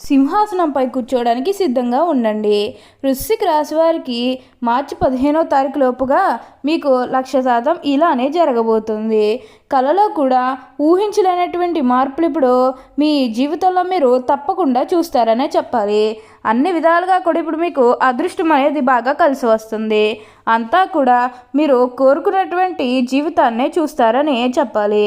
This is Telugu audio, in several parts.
సింహాసనంపై కూర్చోవడానికి సిద్ధంగా ఉండండి. వృశ్చిక రాశి వారికి మార్చి పదిహేనో తారీఖు లోపుగా మీకు లక్ష శాతం ఇలానే జరగబోతుంది. కళలో కూడా ఊహించలేనటువంటి మార్పులు ఇప్పుడు మీ జీవితంలో మీరు తప్పకుండా చూస్తారనే చెప్పాలి. అన్ని విధాలుగా కూడా ఇప్పుడు మీకు అదృష్టం అనేది బాగా కలిసి వస్తుంది. అంతా కూడా మీరు కోరుకున్నటువంటి జీవితాన్నే చూస్తారని చెప్పాలి.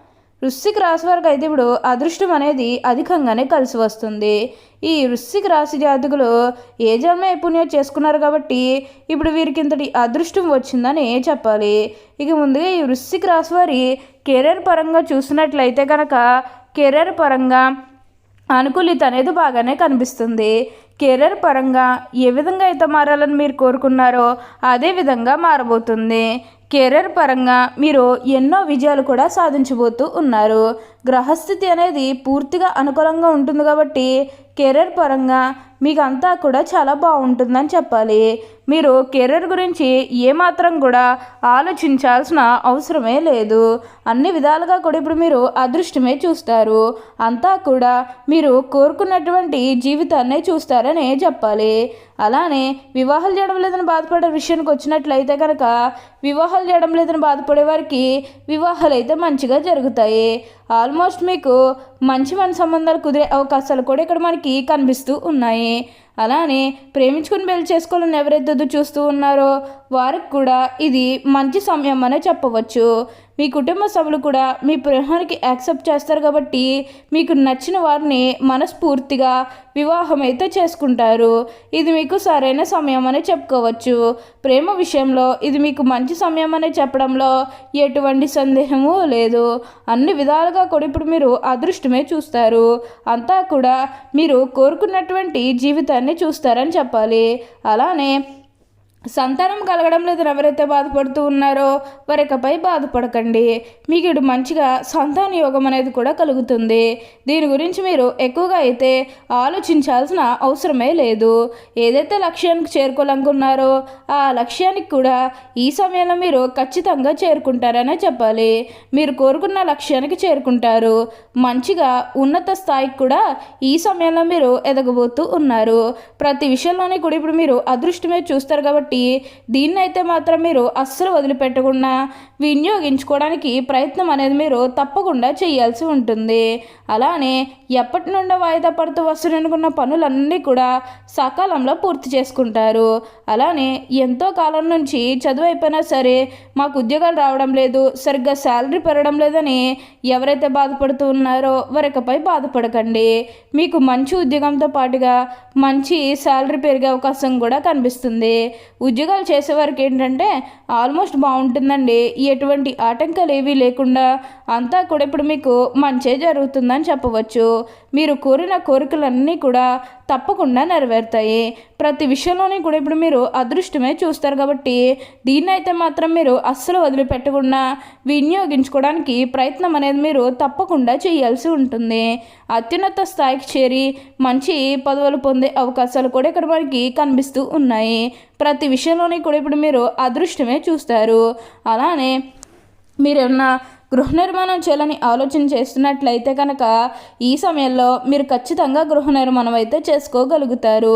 వృశ్చిక రాశి వారికి అయితే ఇప్పుడు అదృష్టం అనేది అధికంగానే కలిసి వస్తుంది. ఈ వృశ్చిక రాశి జాతకులు ఏ జన్మ నైపుణ్యం చేసుకున్నారు కాబట్టి ఇప్పుడు వీరికి ఇంతటి అదృష్టం వచ్చిందని చెప్పాలి. ఇక ముందుగా ఈ వృశ్చిక రాశి వారి కెరీర్ పరంగా చూసినట్లయితే కనుక కెరీర్ పరంగా అనుకూలిత అనేది బాగానే కనిపిస్తుంది. కెరీర్ పరంగా ఏ విధంగా అయితే మారాలని మీరు కోరుకున్నారో అదే విధంగా మారబోతుంది. కెరీర్ పరంగా మీరు ఎన్నో విజయాలు కూడా సాధించబోతూ ఉన్నారు. గ్రహస్థితి అనేది పూర్తిగా అనుకూలంగా ఉంటుంది కాబట్టి కెరీర్ పరంగా మీకు అంతా కూడా చాలా బాగుంటుందని చెప్పాలి. మీరు కెరీర్ గురించి ఏమాత్రం కూడా ఆలోచించాల్సిన అవసరమే లేదు. అన్ని విధాలుగా కూడా ఇప్పుడు మీరు అదృష్టమే చూస్తారు. అంతా కూడా మీరు కోరుకున్నటువంటి జీవితాన్నే చూస్తారని చెప్పాలి. అలానే వివాహాలు చేయడం లేదని బాధపడే విషయానికి వచ్చినట్లయితే కనుక వివాహాలు చేయడం లేదని బాధపడే వారికి వివాహాలు అయితే మంచిగా జరుగుతాయి. ఆల్మోస్ట్ మీకు మంచి మన సంబంధాలు కుదిరే అవకాశాలు కూడా ఇక్కడ మనకి కనిపిస్తూ ఉన్నాయి. అలానే ప్రేమించుకుని పెళ్ళి చేసుకోవాలని ఎవరైతే చూస్తూ ఉన్నారో వారికి కూడా ఇది మంచి సమయం అనే చెప్పవచ్చు. మీ కుటుంబ సభ్యులు కూడా మీ ప్రేమానికి యాక్సెప్ట్ చేస్తారు కాబట్టి మీకు నచ్చిన వారిని మనస్ఫూర్తిగా వివాహం అయితే చేసుకుంటారు. ఇది మీకు సరైన సమయం అనే చెప్పుకోవచ్చు. ప్రేమ విషయంలో ఇది మీకు మంచి సమయం అనే చెప్పడంలో ఎటువంటి సందేహము లేదు. అన్ని విధాలుగా కూడా ఇప్పుడు మీరు అదృష్టమే చూస్తారు. అంతా కూడా మీరు కోరుకున్నటువంటి జీవితాన్ని చూస్తారని చెప్పాలి. అలానే సంతానం కలగడం లేదు. ఎవరైతే బాధపడుతూ ఉన్నారో వారికపై బాధపడకండి. మీకు ఇటు మంచిగా సంతాన యోగం అనేది కూడా కలుగుతుంది. దీని గురించి మీరు ఎక్కువగా అయితే ఆలోచించాల్సిన అవసరమే లేదు. ఏదైతే లక్ష్యానికి చేరుకోవాలనుకున్నారో ఆ లక్ష్యానికి కూడా ఈ సమయంలో మీరు ఖచ్చితంగా చేరుకుంటారనే చెప్పాలి. మీరు కోరుకున్న లక్ష్యానికి చేరుకుంటారు. మంచిగా ఉన్నత స్థాయికి కూడా ఈ సమయంలో మీరు ఎదగబోతూ ఉన్నారు. ప్రతి విషయంలోనే కూడా ఇప్పుడు మీరు అదృష్టమే చూస్తారు కాబట్టి కాబట్టి దీన్ని అయితే మాత్రం మీరు అస్సలు వదిలిపెట్టకుండా వినియోగించుకోవడానికి ప్రయత్నం అనేది మీరు తప్పకుండా చేయాల్సి ఉంటుంది. అలానే ఎప్పటి నుండో వాయిదా పడుతూ వస్తున్ననుకున్న పనులన్నీ కూడా సకాలంలో పూర్తి చేసుకుంటారు. అలానే ఎంతో కాలం నుంచి చదువు అయిపోయినా సరే మాకు ఉద్యోగాలు రావడం లేదు సరిగ్గా శాలరీ పెరగడం లేదని ఎవరైతే బాధపడుతూ ఉన్నారో వరకపై బాధపడకండి. మీకు మంచి ఉద్యోగంతో పాటుగా మంచి శాలరీ పెరిగే అవకాశం కూడా కనిపిస్తుంది. ఉద్యోగాలు చేసేవారికి ఏంటంటే ఆల్మోస్ట్ బాగుంటుందండి. ఎటువంటి ఆటంకాలు ఏవీ లేకుండా అంతా కూడా ఇప్పుడు మీకు మంచే జరుగుతుందని చెప్పవచ్చు. మీరు కోరిన కోరికలన్నీ కూడా తప్పకుండా నెరవేరుతాయి. ప్రతి విషయంలోని కూడా ఇప్పుడు మీరు అదృష్టమే చూస్తారు కాబట్టి దీన్ని అయితే మాత్రం మీరు అస్సలు వదిలిపెట్టకుండా వినియోగించుకోవడానికి ప్రయత్నం అనేది మీరు తప్పకుండా చేయాల్సి ఉంటుంది. అత్యున్నత స్థాయికి చేరి మంచి పదవులు పొందే అవకాశాలు కూడా ఇక్కడ మనకి కనిపిస్తూ ఉన్నాయి. ప్రతి విషయంలోని కూడా ఇప్పుడు మీరు అదృష్టమే చూస్తారు. అలానే మీరేమన్నా గృహ నిర్మాణం చేయాలని ఆలోచన చేస్తున్నట్లయితే కనుక ఈ సమయంలో మీరు ఖచ్చితంగా గృహ నిర్మాణం అయితే చేసుకోగలుగుతారు.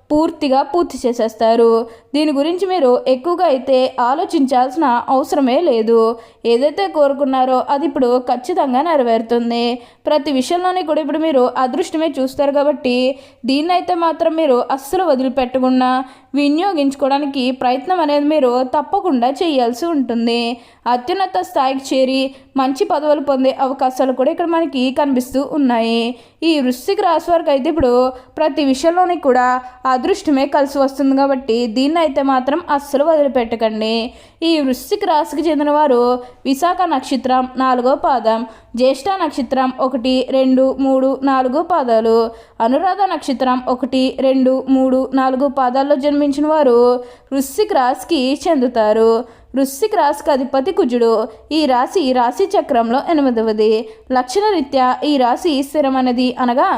పూర్తిగా పూర్తి చేసేస్తారు. దీని గురించి మీరు ఎక్కువగా అయితే ఆలోచించాల్సిన అవసరమే లేదు. ఏదైతే కోరుకున్నారో అది ఇప్పుడు ఖచ్చితంగా నెరవేరుతుంది. ప్రతి విషయంలోని కూడా ఇప్పుడు మీరు అదృష్టమే చూస్తారు కాబట్టి దీన్నైతే మాత్రం మీరు అస్సలు వదిలిపెట్టకుండా వినియోగించుకోవడానికి ప్రయత్నం అనేది మీరు తప్పకుండా చేయాల్సి ఉంటుంది. అత్యున్నత స్థాయికి చేరి మంచి పదవులు పొందే అవకాశాలు కూడా ఇక్కడ మనకి కనిపిస్తూ ఉన్నాయి. ఈ వృశ్చిక రాశి వారికి అయితే ఇప్పుడు ప్రతి విషయంలోని కూడా అదృష్టమే కలిసి వస్తుంది కాబట్టి దీన్ని అయితే మాత్రం అస్సలు వదిలిపెట్టకండి. ఈ వృశ్చిక రాశికి చెందిన వారు విశాఖ నక్షత్రం నాలుగో పాదం జ్యేష్ఠ నక్షత్రం ఒకటి రెండు మూడు నాలుగు పాదాలు అనురాధ నక్షత్రం ఒకటి రెండు మూడు నాలుగు పాదాల్లో జన్మించిన వారు వృశ్చిక రాశికి చెందుతారు. వృశ్చిక రాశికి అధిపతి కుజుడు ఈ రాశి రాశి చక్రంలో ఎనిమిదవది. లక్షణరీత్యా ఈ రాశి స్థిరమైనది అనగా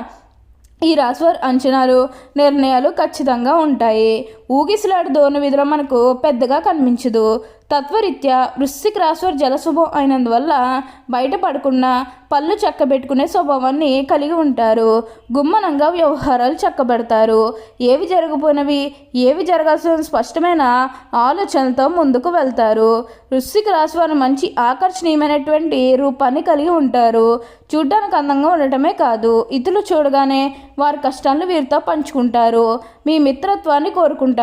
ఈ రాశివారి అంచనాలు నిర్ణయాలు ఖచ్చితంగా ఉంటాయి. ఊగిసలాడు ధోరణి విధులు మనకు పెద్దగా కనిపించదు. తత్వరీత్యా వృశ్చిక రాశివారి జలశుభం అయినందువల్ల బయటపడకుండా పళ్ళు చక్కబెట్టుకునే స్వభావాన్ని కలిగి ఉంటారు. గుమ్మనంగా వ్యవహారాలు చక్కబెడతారు. ఏవి జరగబోయినవి ఏవి జరగాల్సిన స్పష్టమైన ఆలోచనలతో ముందుకు వెళ్తారు. వృశ్చిక రాశివారు మంచి ఆకర్షణీయమైనటువంటి రూపాన్ని కలిగి ఉంటారు. చూడ్డానికి అందంగా ఉండటమే కాదు ఇతరులు చూడగానే వారి కష్టాలను వీరితో పంచుకుంటారు. మీ మిత్రత్వాన్ని కోరుకుంటారు.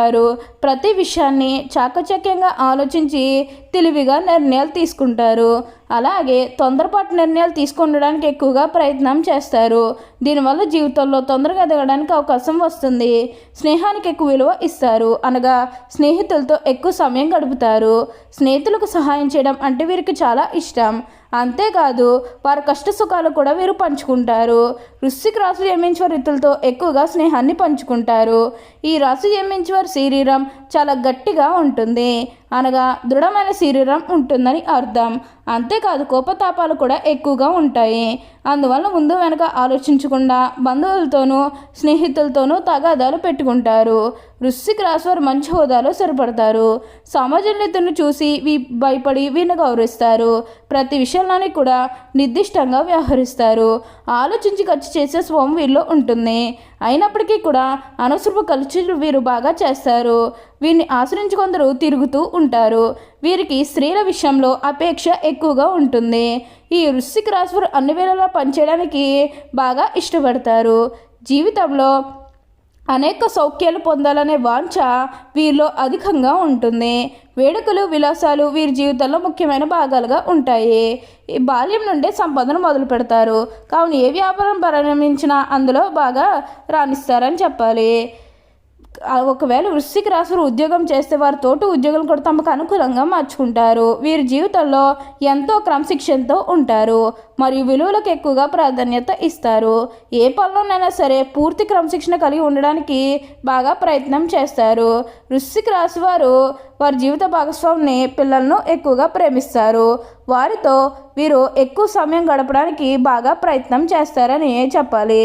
ప్రతి విషయాన్ని చాకచక్యంగా ఆలోచించి తెలివిగా నిర్ణయాలు తీసుకుంటారు. అలాగే తొందరపాటు నిర్ణయాలు తీసుకుండడానికి ఎక్కువగా ప్రయత్నం చేస్తారు. దీనివల్ల జీవితంలో తొందరగా ఎదగడానికి అవకాశం వస్తుంది. స్నేహానికి ఎక్కువ విలువ ఇస్తారు. అనగా స్నేహితులతో ఎక్కువ సమయం గడుపుతారు. స్నేహితులకు సహాయం చేయడం అంటే వీరికి చాలా ఇష్టం. అంతేకాదు వారి కష్ట సుఖాలు కూడా వీరు పంచుకుంటారు. వృశ్చిక రాశి జన్మించిన ఇతరులతో ఎక్కువగా స్నేహాన్ని పంచుకుంటారు. ఈ రాశి జన్మించిన వారి శరీరం చాలా గట్టిగా ఉంటుంది. అనగా దృఢమైన శరీరం ఉంటుందని అర్థం. అంతేకాదు కోపతాపాలు కూడా ఎక్కువగా ఉంటాయి. అందువల్ల ముందు వెనక ఆలోచించకుండా బంధువులతోనూ స్నేహితులతోనూ తగాదాలు పెట్టుకుంటారు. వృశ్చిక రాశి వారు మంచి హోదాలో సరిపడతారు సమాజంలో చూసి వీ భయపడి వీరిని గౌరవిస్తారు. ప్రతి విషయంలోని కూడా నిర్దిష్టంగా వ్యవహరిస్తారు. ఆలోచించి ఖర్చు చేసే స్వం వీరిలో ఉంటుంది. అయినప్పటికీ కూడా అనవసరపు ఖర్చులు వీరు బాగా చేస్తారు. వీరిని ఆశ్రయించి కొందరు తిరుగుతూ ఉంటారు. వీరికి స్త్రీల విషయంలో అపేక్ష ఎక్కువగా ఉంటుంది. ఈ వృశ్చిక రాశి అన్ని వేళలా పనిచేయడానికి బాగా ఇష్టపడతారు. జీవితంలో అనేక సౌఖ్యాలు పొందాలనే వాంఛ వీరిలో అధికంగా ఉంటుంది. వేడుకలు విలాసాలు వీరి జీవితంలో ముఖ్యమైన భాగాలుగా ఉంటాయి. ఈ బాల్యం నుండే సంపదను మొదలు పెడతారు. కావున ఏ వ్యాపారం ప్రారంభించినా అందులో బాగా రాణిస్తారని చెప్పాలి. ఒకవేళ వృశ్చిక రాశివారు ఉద్యోగం చేస్తే వారి తోటి ఉద్యోగులు కూడా తమకు అనుకూలంగా మార్చుకుంటారు. వీరి జీవితంలో ఎంతో క్రమశిక్షణతో ఉంటారు. మరియు విలువలకు ఎక్కువగా ప్రాధాన్యత ఇస్తారు. ఏ పనిలోనైనా సరే పూర్తి క్రమశిక్షణ కలిగి ఉండడానికి బాగా ప్రయత్నం చేస్తారు. వృశ్చిక రాశి వారు వారి జీవిత భాగస్వామిని పిల్లలను ఎక్కువగా ప్రేమిస్తారు. వారితో వీరు ఎక్కువ సమయం గడపడానికి బాగా ప్రయత్నం చేస్తారని చెప్పాలి.